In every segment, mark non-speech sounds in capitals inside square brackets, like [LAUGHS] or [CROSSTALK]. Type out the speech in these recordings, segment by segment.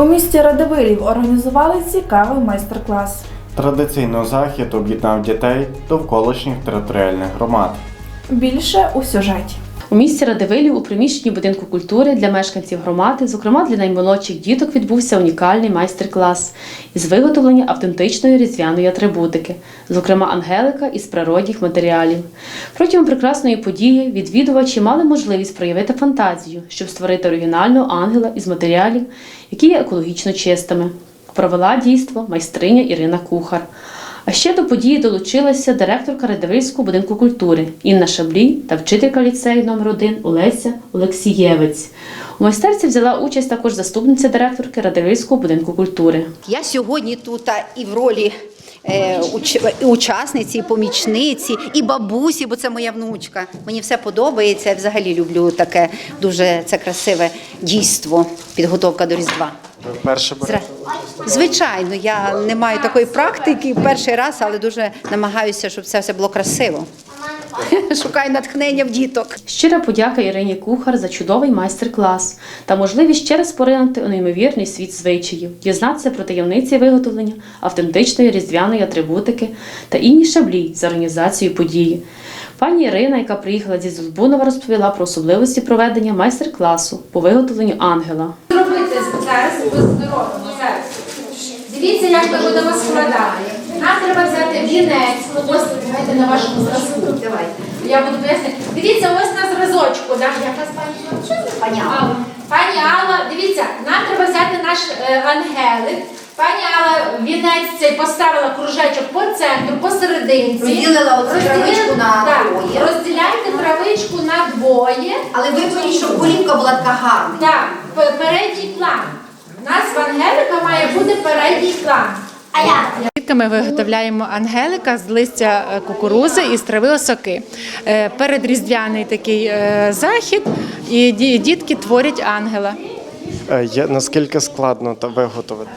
У місті Радивилів організували цікавий майстер-клас. Традиційно захід об'єднав дітей довколишніх територіальних громад. Більше у сюжеті. У місті Радивилів у приміщенні будинку культури для мешканців громади, зокрема для наймолодших діток, відбувся унікальний майстер-клас із виготовлення автентичної різдвяної атрибутики, зокрема ангелика із природних матеріалів. Протягом прекрасної події відвідувачі мали можливість проявити фантазію, щоб створити оригінального ангела із матеріалів, які є екологічно чистими. Провела дійство майстриня Ірина Кухар. А ще до події долучилася директорка Радивильського будинку культури Інна Шаблій та вчителька ліцею номер 1 Олеся Олексієвець. У майстерці взяла участь також заступниця директорки Радивильського будинку культури. Я сьогодні тут і в ролі е, уч- і учасниці, і помічниці, і бабусі, бо це моя внучка. Мені все подобається. Я взагалі люблю таке дуже це красиве дійство, підготовка до Різдва. Зра- Звичайно, я не маю такої практики перший раз, але дуже намагаюся, щоб це все було красиво. [LAUGHS] Шукаю натхнення в діток. Щира подяка Ірині Кухар за чудовий майстер-клас та можливість ще раз поринути у неймовірний світ звичаїв, дізнатися про таємниці виготовлення автентичної різдвяної атрибутики та Інні Шаблій за організацію події. Пані Ірина, яка приїхала зі Зузбунова, розповіла про особливості проведення майстер-класу по виготовленню ангела. Зробити зараз ви здоров'я, зараз. Дивіться, як ми будемо складати. Нам треба взяти вінець, ну ось давайте на вашому зразку. Давайте. Я буду пояснити. Дивіться, ось на зразочку. Да? Як вас пані? Пані Алла. Пані Алла, дивіться, нам треба взяти наш е, ангелик. Пані Алла вінець цей поставила кружечок по центру, посерединці. Розділила оцю Розділила- травичку на так, двоє. Розділяйте травичку на двоє. Але виберіть, щоб голівка була така гарна. Так, пе- передній план. У нас в Ангелика бути передній план. А я? Ми виготовляємо ангелика з листя е, кукурузи і з трави осоки. Е, Передріздвяний такий е, захід, і дітки творять ангела. Є наскільки складно та виготовити?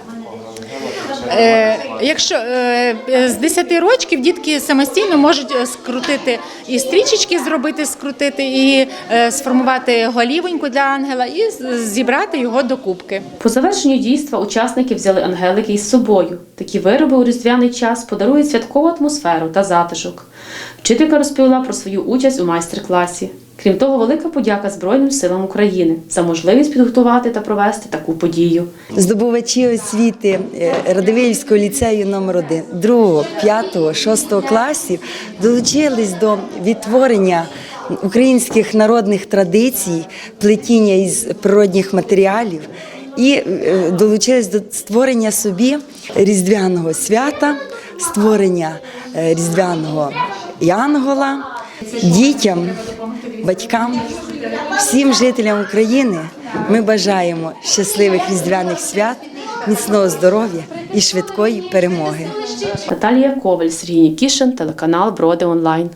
Е, Якщо е, е, з 10 років дітки самостійно можуть скрутити і стрічечки зробити, скрутити, і сформувати голівоньку для ангела, і зібрати його до кубки. По завершенню дійства учасники взяли ангелики із собою. Такі вироби у різдвяний час подарують святкову атмосферу та затишок. Вчителька розповіла про свою участь у майстер-класі. Крім того, велика подяка Збройним силам України за можливість підготувати та провести таку подію. Здобувачі освіти е, Радивилівського ліцею номер 1 2, 5, 6 класів долучились до відтворення українських народних традицій, плетіння із природних матеріалів і е, долучились до створення собі різдвяного свята, створення е, різдвяного янгола дітям, батькам, всім жителям України ми бажаємо щасливих різдвяних свят, міцного здоров'я і швидкої перемоги. Наталія Коваль, Сергій Нікішин, телеканал Броди Онлайн.